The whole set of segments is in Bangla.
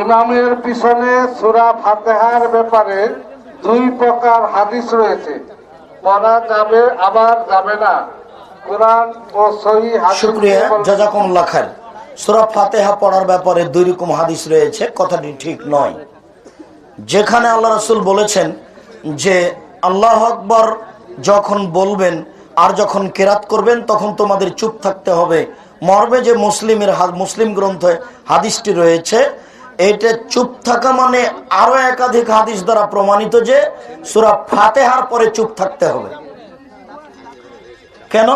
ইমামের পিছনে সুরা ফাতেহার ব্যাপারে দুই প্রকার হাদিস রয়েছে। পড়া যাবে আবার যাবে না। কোরআন ও সহি জাজাকুমুল্লাহ খান সুরা ফাতেহা পড়ার ব্যাপারে দুই রকম হাদিস রয়েছে কথাটি ঠিক নয়। যেখানে আল্লাহ রসুল বলেছেন যে আল্লাহ আকবর যখন বলবেন আর যখন কেরাত করবেন তখন তোমাদের চুপ থাকতে হবে। মর্মে যে মুসলিমের মুসলিম গ্রন্থে হাদিসটি রয়েছে এটা চুপ থাকা মানে আরও একাধিক হাদিস দ্বারা প্রমাণিত যে সুরা ফাতেহার পরে চুপ থাকতে হবে। কেন?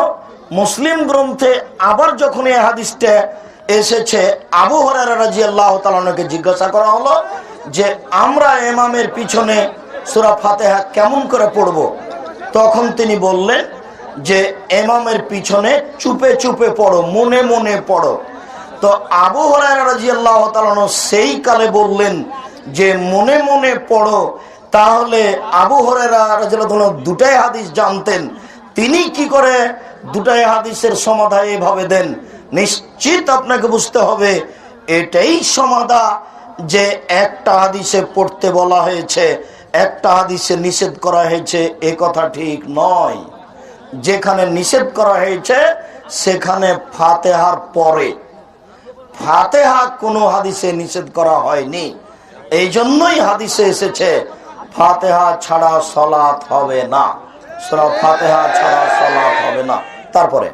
মুসলিম গ্রন্থে আবার যখন এই হাদিসটা এসেছে, আবু হরারা আল্লাহ জিজ্ঞাসা করা হলো যে, আমরা এমামের পিছনে সুরা ফাতেহা কেমন করে পড়ব? তখন তিনি বললেন যে এমামের পিছনে চুপে চুপে পড়ো, মনে মনে পড়ো। তো আবু হরারা রাজি আল্লাহ তালন সেই কালে বললেন যে, মনে মনে পড়ো, তাহলে আবু হরেরা দুটাই হাদিস জানতেন। তিনি কি করে দুটাই হাদিসের সমাধা এভাবে দেন? নিশ্চিত আপনাকে বুঝতে হবে, এটাই সমাধা যে একটা হাদিসে পড়তে বলা হয়েছে, একটা হাদিসে নিষেধ করা হয়েছে, এ কথা ঠিক নয়। যেখানে নিষেধ করা হয়েছে, সেখানে ফাতেহার পরে। ফাতেহা কোনো হাদিসে নিষেধ করা হয়নি। এই জন্যই হাদিসে এসেছে, ফাতেহা ছাড়া সলাৎ হবে না। সুরা ফাতেহা ছাড়া সলাৎ হবে না। তারপরে